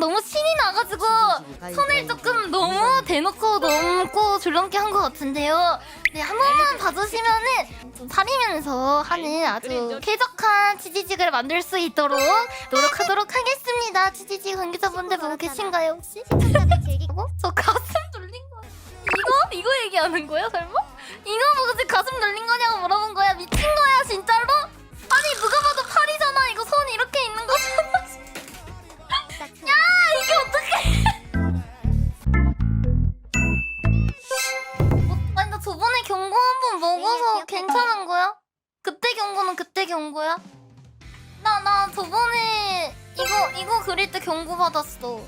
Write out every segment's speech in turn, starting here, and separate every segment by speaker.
Speaker 1: 너무 신이 나가지고 손을 조금 너무 대놓고 넘고 줄넘기 한 것 같은데요. 네, 한 번만 봐주시면은 좀 사리면서 하는 아주 쾌적한 치지직을 만들 수 있도록 노력하도록 하겠습니다. 치지직 관계자분들 보고 계신가요 혹시?
Speaker 2: 시청자들 즐기
Speaker 1: 어? 저 가슴 돌린 거 이거? 이거 얘기하는 거야 설마? 경고 한 번 먹어서 괜찮은 거야? 그때 경고는 그때 경고야? 나 나 저번에 이거 이거 그릴 때 경고 받았어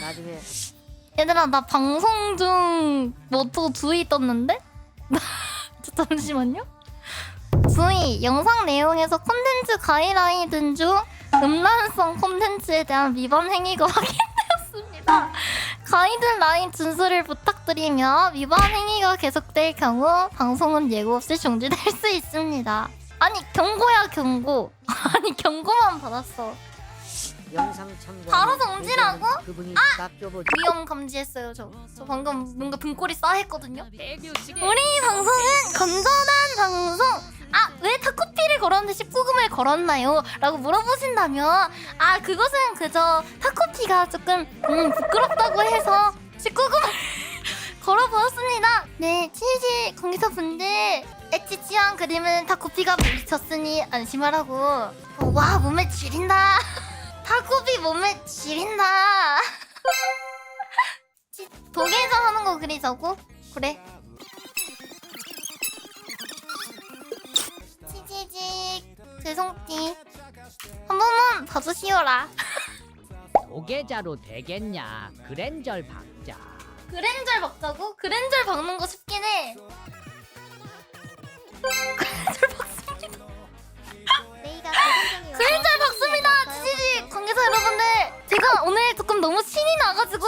Speaker 3: 나중에
Speaker 1: 얘들아 나 방송 중 모토 주의 떴는데? 저 잠시만요 주의 영상 내용에서 콘텐츠 가이드라인 중 음란성 콘텐츠에 대한 위반 행위가 확인되었습니다 가이드라인 준수를 부탁드리며 위반 행위가 계속될 경우 방송은 예고 없이 중지될 수 있습니다 아니 경고야 경고 아니 경고만 받았어
Speaker 3: 영상 참고
Speaker 1: 바로 정지라고?
Speaker 3: 그분이
Speaker 1: 아!
Speaker 3: 딱
Speaker 1: 위험 감지했어요 저. 저 방금 뭔가 등골이 싸했거든요. 우리 방송은 건전한 방송. 아, 왜 타코피를 걸었는데 19금을 걸었나요? 라고 물어보신다면, 아, 그것은 그저 타코피가 조금, 음, 부끄럽다고 해서 19금을 걸어보았습니다. 네, 치즈 관계자분들, 엣지 취향 그림은 타코피가 물리쳤으니 안심하라고. 어, 와, 몸에 지린다. 타코피 몸에. 치- 독일에서 하는 거 그리자고? 그래. 죄송띠 한 번만 봐주시오라.
Speaker 4: 도계자로 되겠냐 그랜절 박자
Speaker 1: 그랜절 박자고? 그랜절 박는 거 쉽긴 해. 제가 오늘 조금 너무 신이 나가지고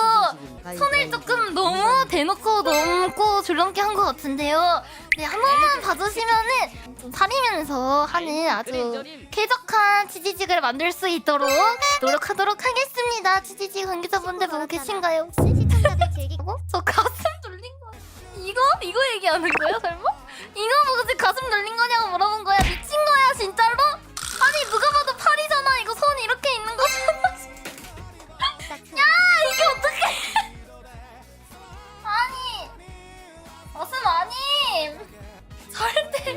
Speaker 1: 손을 조금 너무 대놓고 넘고 줄넘기 한 것 같은데요. 네, 한 번만 봐주시면은 좀 사리면서 하는 아주 쾌적한 치지직을 만들 수 있도록 노력하도록 하겠습니다. 치지직 관계자분들 보고 계신가요 혹시?
Speaker 2: 시청자들 즐기
Speaker 1: 어? 저 가슴 돌린 거 이거? 이거 얘기하는 거야 설마? 이거 보고 지금 가슴 돌린 거냐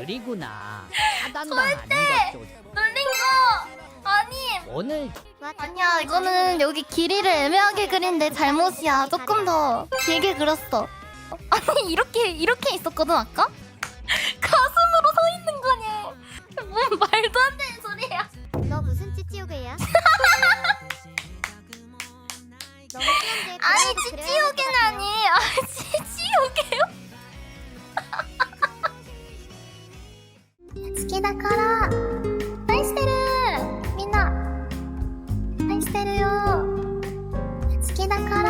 Speaker 1: 절대
Speaker 4: 하단당하는 것도
Speaker 1: 돌린 거. 아님
Speaker 4: 오늘
Speaker 1: 아니야 이거는 여기 길이를 애매하게 그린 내 잘못이야. 조금 더 길게 그렸어. 어, 아니 이렇게 이렇게 있었거든 아까? 가슴으로 서 있는 거니 뭔 말도 안 되는 소리야.
Speaker 2: 너 무슨 찌찌우개야? 好きだから。
Speaker 1: 愛し
Speaker 2: てる。みんな。愛
Speaker 1: してるよ。好きだから。